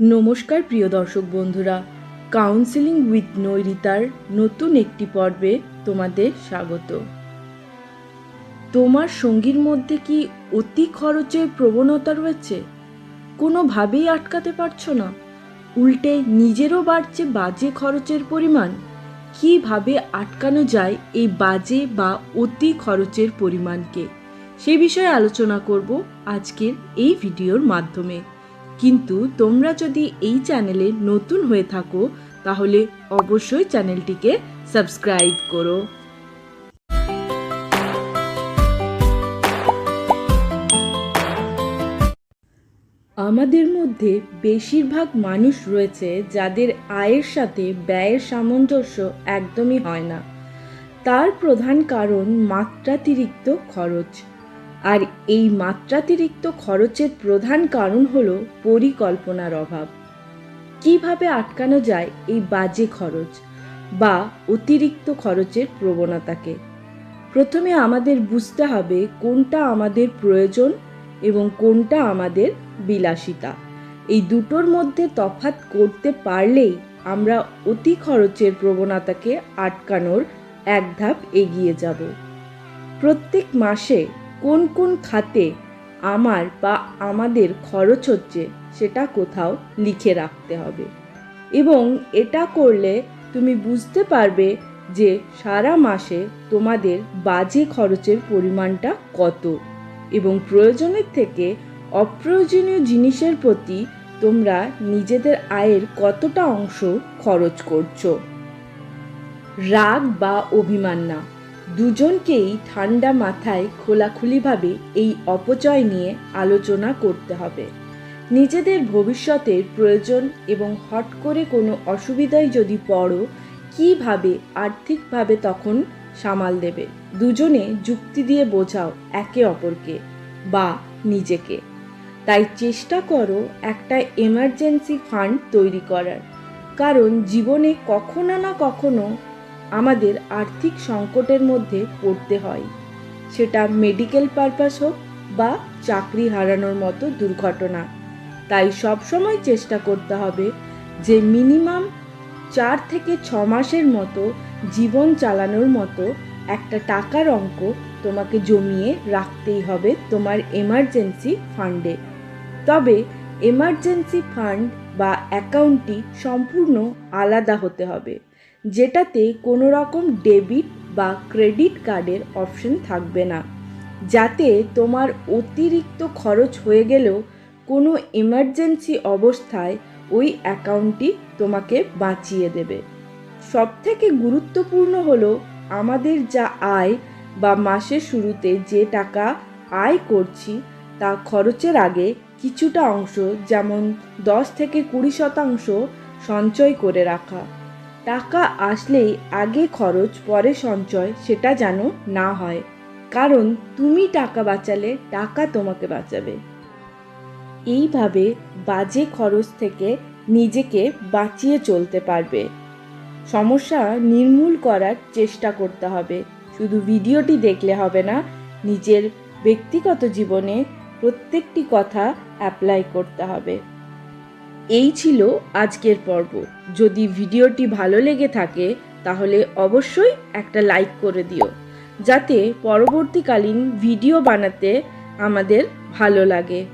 নমস্কার প্রিয় দর্শক বন্ধুরা। কাউন্সেলিং উইথ নৈরিতার নতুন একটি পর্বে তোমাদের স্বাগত। তোমার সঙ্গীর মধ্যে কি অতি খরচের প্রবণতা রয়েছে? কোনোভাবেই আটকাতে পারছ না? উল্টে নিজেরও বাড়ছে বাজে খরচের পরিমাণ। কীভাবে আটকানো যায় এই বাজে বা অতি খরচের পরিমাণকে? সে বিষয়ে আলোচনা করব আজকের এই ভিডিওর মাধ্যমে। কিন্তু তোমরা যদি এই চ্যানেলে নতুন হয়ে থাকো, তাহলে অবশ্যই চ্যানেলটিকে সাবস্ক্রাইব করো। আমাদের মধ্যে বেশিরভাগ মানুষ রয়েছে যাদের আয়ের সাথে ব্যয়ের সামঞ্জস্য একদমই হয় না। তার প্রধান কারণ মাত্রাতিরিক্ত খরচ। আর এই মাত্রাতিরিক্ত খরচের প্রধান কারণ হলো পরিকল্পনার অভাব। কীভাবে আটকানো যায় এই বাজে খরচ বা অতিরিক্ত খরচের প্রবণতাকে? প্রথমে আমাদের বুঝতে হবে কোনটা আমাদের প্রয়োজন এবং কোনটা আমাদের বিলাসিতা। এই দুটোর মধ্যে তফাৎ করতে পারলেই আমরা অতি খরচের প্রবণতাকে আটকানোর এক ধাপ এগিয়ে যাব। প্রত্যেক মাসে কোন কোন খাতে আমার বা আমাদের খরচ হচ্ছে সেটা কোথাও লিখে রাখতে হবে। এবং এটা করলে তুমি বুঝতে পারবে যে সারা মাসে তোমাদের বাজে খরচের পরিমাণটা কত। এবং প্রয়োজনের থেকে অপ্রয়োজনীয় জিনিসের প্রতি তোমরা নিজেদের আয়ের কতটা অংশ খরচ করছ। রাগ বা অভিমান না। দুজনকেই ঠান্ডা মাথায় খোলাখুলিভাবে এই অপচয় নিয়ে আলোচনা করতে হবে। নিজেদের ভবিষ্যতের প্রয়োজন এবং হট করে কোনো অসুবিধায় যদি পড়ো, কীভাবে, আর্থিকভাবে তখন সামাল দেবে? দুজনে যুক্তি দিয়ে বোঝাও একে অপরকে বা নিজেকে। তাই চেষ্টা করো একটা এমার্জেন্সি ফান্ড তৈরি করার। কারণ জীবনে কখনো না কখনো আমাদের আর্থিক সংকটের মধ্যে পড়তে হয়। সেটা মেডিকেল পারপাস হোক বা চাকরি হারানোর মতো দুর্ঘটনা। তাই সবসময় চেষ্টা করতে হবে যে মিনিমাম চার থেকে ছ মাসের মতো জীবন চালানোর মতো একটা টাকার অঙ্ক তোমাকে জমিয়ে রাখতেই হবে তোমার এমার্জেন্সি ফান্ডে তবে এমার্জেন্সি ফান্ড বা অ্যাকাউন্টটি সম্পূর্ণ আলাদা হতে হবে। যেটাতে কোনো রকম ডেবিট বা ক্রেডিট কার্ডের অপশন থাকবে না, যাতে তোমার অতিরিক্ত খরচ হয়ে গেলেও কোনো এমার্জেন্সি অবস্থায় ওই অ্যাকাউন্টটি তোমাকে বাঁচিয়ে দেবে। সবথেকে গুরুত্বপূর্ণ হলো আমাদের যা আয় বা মাসের শুরুতে যে টাকা আয় করছি, তা খরচের আগে কিছুটা অংশ, যেমন দশ থেকে কুড়ি শতাংশ, সঞ্চয় করে রাখা। টাকা আসলেই আগে খরচ, পরে সঞ্চয়, সেটা যেন না হয়। কারণ তুমি টাকা বাঁচালে টাকা তোমাকে বাঁচাবে। এইভাবে বাজে খরচ থেকে নিজেকে বাঁচিয়ে চলতে পারবে। সমস্যা নির্মূল করার চেষ্টা করতে হবে। শুধু ভিডিওটি দেখলে হবে না, নিজের ব্যক্তিগত জীবনে প্রত্যেকটি কথা অ্যাপ্লাই করতে হবে। এই ছিল আজকের পর্ব। যদি ভিডিওটি ভালো লেগে থাকে, তাহলে অবশ্যই একটা লাইক করে দিও, যাতে পরবর্তীকালীন ভিডিও বানাতে আমাদের ভালো লাগে।